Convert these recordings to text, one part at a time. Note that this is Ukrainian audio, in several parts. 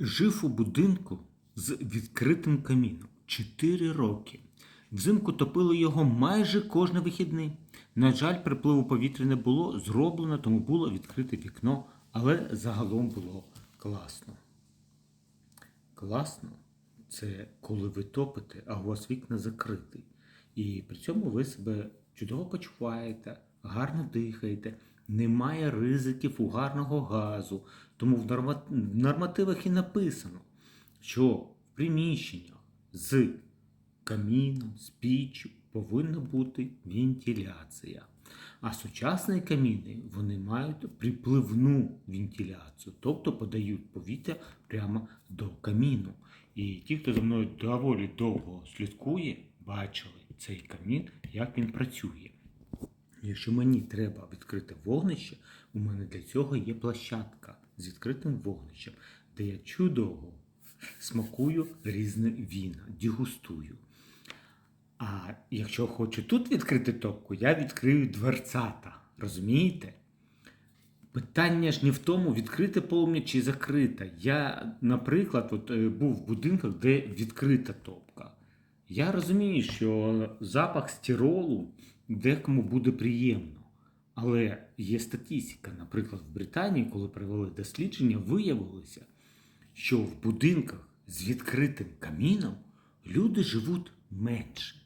Жив у будинку з відкритим каміном 4 роки. Взимку топили його майже кожен вихідний. На жаль, припливу повітря не було зроблено, тому було відкрите вікно, але загалом було класно. Класно це коли ви топите, а у вас вікна закриті. І при цьому ви себе чудово почуваєте, гарно дихаєте, немає ризиків угарного газу. Тому в нормативах і написано, що в приміщеннях з каміном, з піччю повинна бути вентиляція. А сучасні каміни вони мають припливну вентиляцію, тобто подають повітря прямо до каміну. І ті, хто за мною доволі довго слідкує, бачили цей камін, як він працює. Якщо мені треба відкрити вогнище, у мене для цього є площадка з відкритим вогнищем, де я чудово смакую різне віна, дегустую. А якщо хочу тут відкрити топку, я відкрию дверцата. Розумієте? Питання ж не в тому, відкрите полум'я чи закрита. Я, наприклад, от, е, був в будинках, де відкрита топка. Я розумію, що запах стиролу декому буде приємно. Але є статистика, наприклад, в Британії, коли провели дослідження, виявилося, що в будинках з відкритим каміном люди живуть менше.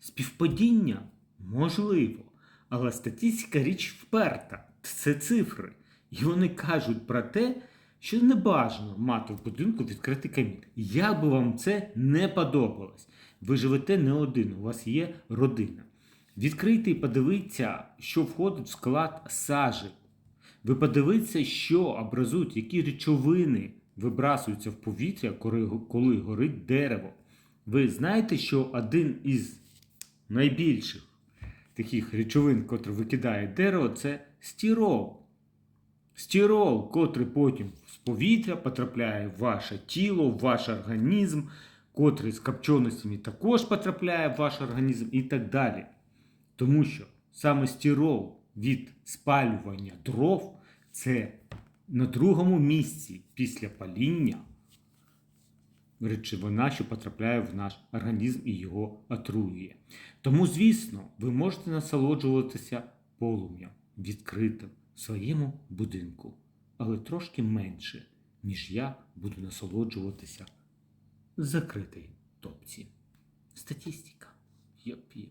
Співпадіння можливо, але статистика річ вперта. Це цифри. І вони кажуть про те, що не бажано мати в будинку відкритий камін. Як би вам це не подобалось, ви живете не один, у вас є родина. Відкрийте і подивіться, що входить в склад сажі. Ви подивіться, що образують, які речовини вибрасуються в повітря, коли, коли горить дерево. Ви знаєте, що один із найбільших таких речовин, котрі викидає дерево, це стірол. Стірол, котрий потім з повітря потрапляє в ваше тіло, в ваш організм, котрий з копченостями також потрапляє в ваш організм і так далі. Тому що саме стірол від спалювання дров це на другому місці після паління речовина, що потрапляє в наш організм і його отруює. Тому, звісно, ви можете насолоджуватися полум'ям відкритим в своєму будинку, але трошки менше, ніж я буду насолоджуватися в закритій топці. Статистика. Йопі.